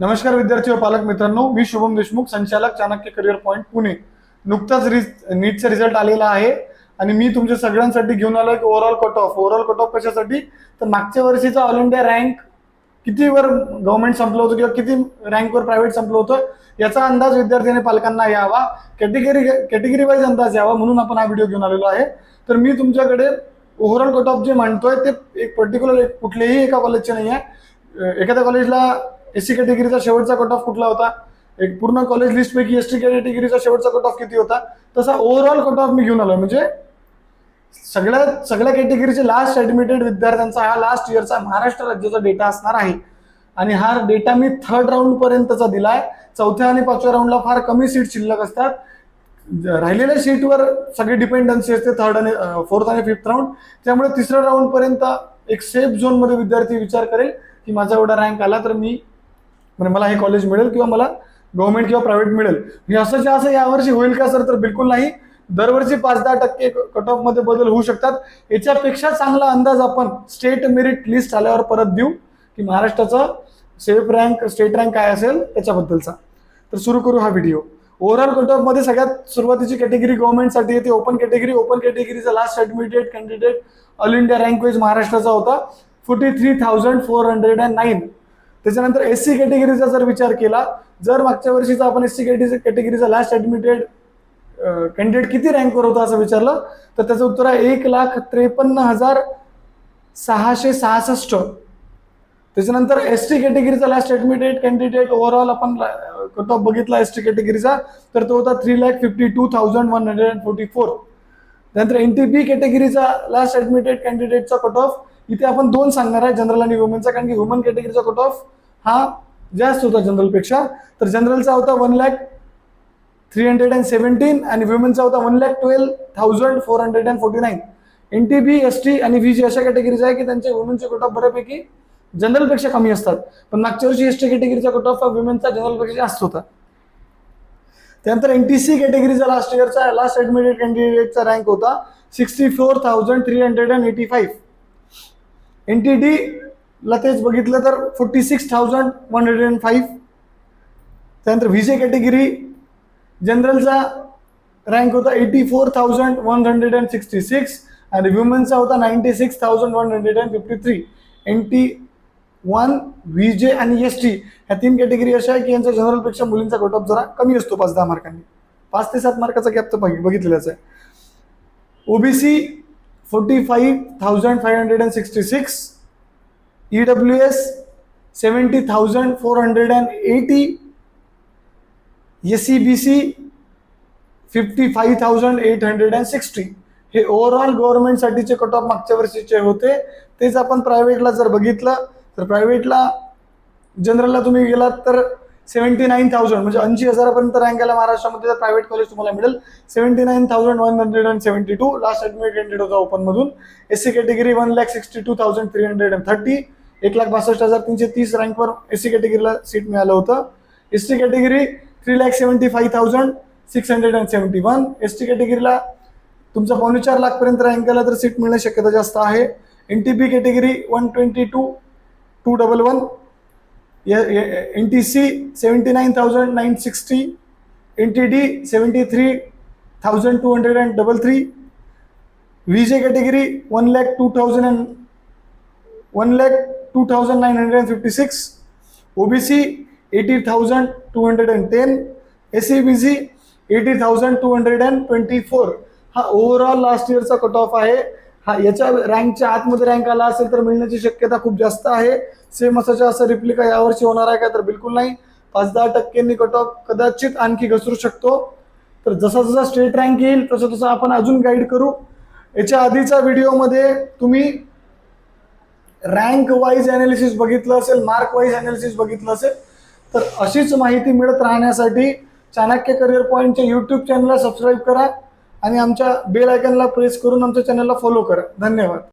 नमस्कार विद्यार्थी व पालक मित्रांनो मी शुभम देशमुख संचालक चाणक्य करिअर पॉईंट पुणे. नुकताच रिज नीटचा रिझल्ट आलेला आहे आणि मी तुमच्या सगळ्यांसाठी घेऊन आलो एक overall cut off overall cut off कशासाठी? तर मागच्या वर्षीचा ऑल इंडिया रँक कितीवर गव्हर्नमेंट संपलं होतं किंवा किती रँकवर प्रायव्हेट संपलं होतं याचा अंदाज विद्यार्थी आणि पालकांना यावा कॅटेगरी कॅटेगरी वाईज अंदाज यावा म्हणून आपण हा व्हिडिओ घेऊन आलेलो आहे. तर मी तुमच्याकडे ओव्हरऑल कट ऑफ जे म्हणतोय ते एक पर्टिक्युलर कुठलेही एका कॉलेजचे नाही आहे एखाद्या कॉलेजला एस सी कॅटेगरीचा शेवटचा कट ऑफ कुठला होता? एक पूर्ण कॉलेज लिस्ट पैकी एस टी कॅटेगरीचा शेवटचा कट ऑफ किती होता? तसा ओव्हरऑल कट ऑफ मी घेऊन आलो म्हणजे सगळ्या सगळ्या कॅटेगरीचे लास्ट ऍडमिटेड विद्यार्थ्यांचा हा लास्ट इयरचा महाराष्ट्र राज्याचा डेटा असणार आहे. आणि हा डेटा मी थर्ड राऊंड पर्यंतचा दिलाय. चौथ्या आणि पाचव्या राऊंडला फार कमी सीट शिल्लक असतात. ज- राहिलेल्या सीटवर सगळी डिपेंडन्सी असते थर्ड आणि फोर्थ आणि फिफ्थ राऊंड त्यामुळे तिसऱ्या राऊंड पर्यंत एक सेफ झोनमध्ये विद्यार्थी विचार करेल की माझा एवढा रँक आला तर मी म्हणजे मला हे कॉलेज मिळेल किंवा मला गव्हर्नमेंट किंवा प्रायव्हेट मिळेल. हे असंच्या असं यावर्षी होईल का सर तर बिलकुल नाही. दरवर्षी पाच दहा टक्के कट ऑफमध्ये बदल होऊ शकतात. याच्यापेक्षा चांगला अंदाज आपण स्टेट मेरिट लिस्ट आल्यावर परत देऊ की महाराष्ट्राचा सेफ रँक स्टेट रँक काय असेल त्याच्याबद्दलचा. तर सुरू करू हा व्हिडिओ ओव्हरऑल कट ऑफमध्ये सगळ्यात सुरुवातीची कॅटेगरी गव्हर्नमेंटसाठी येते. Open category open कॅटेगरीचा last admitted candidate all India rank wise महाराष्ट्राचा होता. Forty three thousand four hundred and nine त्याच्यानंतर एस सी कॅटेगरीचा जर विचार केला जर मागच्या वर्षीचा आपण एस सी कॅटेगरीचा लास्ट ऍडमिटेड कॅन्डिडेट किती रँकवर होता असं विचारलं तर त्याचं उत्तर आहे एक लाख त्रेपन्न हजार सहाशे सहासष्ट. त्याच्यानंतर एस टी कॅटेगरीचा लास्ट ऍडमिटेड कॅन्डिडेट ओव्हरऑल आपण कट ऑफ बघितला एस टी कॅटेगरीचा तर तो होता three lakh fifty two thousand one hundred and forty four त्यानंतर एन टी पी कॅटेगरीचा लास्ट ऍडमिटेड कॅन्डिडेटचा कट ऑफ इथे आपण दोन सांगणार आहे जनरल आणि वुमनचा कारण की वुमन कॅटेगरीचा कट ऑफ हा जास्त होता जनरलपेक्षा तर जनरलचा होता one lakh three hundred and seventeen आणि वुमेनचा होता one lakh twelve thousand four hundred and forty nine N T B S T आणि व्ही जी अशा कॅटेगरीज आहे की त्यांचे वुमेनचे कट ऑफ बऱ्यापैकी जनरलपेक्षा कमी असतात. पण मागच्या वर्षी एस टी कॅटेगरीचा कट ऑफ हा वुमेनचा जनरलपेक्षा जास्त होता. त्यानंतर एन टी सी कॅटेगरीचा लास्ट इयरचा लास्ट ऍडमिटेड कॅन्डिडेटचा रँक होता sixty four thousand three hundred and eighty five N T डीला तेच बघितलं तर forty six thousand one hundred and five त्यानंतर व्ही जे कॅटेगरी जनरलचा रँक होता eighty four thousand one hundred and sixty six आणि वुमेनचा होता ninety six thousand one hundred and fifty three N T one V J आणि S T ह्या तीन category अशा आहे की यांच्या जनरलपेक्षा मुलींचा कट ऑफ जरा कमी असतो पाच दहा मार्कांनी पाच ते सात मार्काचा गॅप तर बघ- बघितलेलाच आहे. OBC forty five thousand five hundred and sixty six. E W S seventy thousand four hundred and eighty. S C B C fifty five thousand eight hundred and sixty. हे ओव्हरऑल गव्हर्नमेंटसाठीचे cut off मागच्या वर्षीचे होते. तेच आपण प्रायव्हेटला जर बघितलं तर प्रायव्हेटला जनरलला तुम्ही गेलात तर सेव्हन्टी नाईन थाउजंड म्हणजे ऐंशी हजारापर्यंत रँक आला महाराष्ट्रामध्ये तर प्रायव्हेट कॉलेज तुम्हाला मिळेल. Seventy nine thousand one hundred and seventy two last admit candidate होता ओपनमधून S C category one lakh sixty two thousand three hundred and thirty एक लाख बासष्ट हजार तीनशे तीस रँकवर एस सी कॅटेगरीला सीट मिळालं होतं. S T category three lakh seventy five thousand six hundred and seventy one S T कॅटेगरीला तुमचा पावणे चार लाखपर्यंत रँक आला तर सीट मिळण्याची शक्यता जास्त आहे. N T P category one twenty two two double one N T C seventy nine thousand nine sixty N T D seventy three thousand two hundred and double three V J category one lakh two thousand and one lakh two thousand nine hundred and fifty six O B C eighty thousand two hundred and ten S C B C eighty thousand two hundred and twenty four हा overall last इयरचा cut off आहे हा याच्या रँकच्या आतमध्ये rank आला असेल तर मिळण्याची शक्यता खूप जास्त आहे. सेम असाच्या असं रिप्लिका यावर्षी होणार आहे का तर बिलकुल नाही. पाच दहा टक्क्यांनी कट ऑफ कदाचित आणखी घसरू शकतो. तर जसा जसा स्टेट रँक येईल तसं तसं आपण अजून गाईड करू. याच्या आधीच्या व्हिडिओमध्ये तुम्ही रँक वाईज अनालिसिस बघितलं असेल मार्क वाईज अनालिसिस बघितलं असेल तर अशीच माहिती मिळत राहण्यासाठी चाणक्य करिअर पॉईंटच्या यूट्यूब चॅनलला सबस्क्राईब करा. आणि आमच्या बेल आयकनला प्रेस करून आमच्या चॅनलला फॉलो करा. धन्यवाद.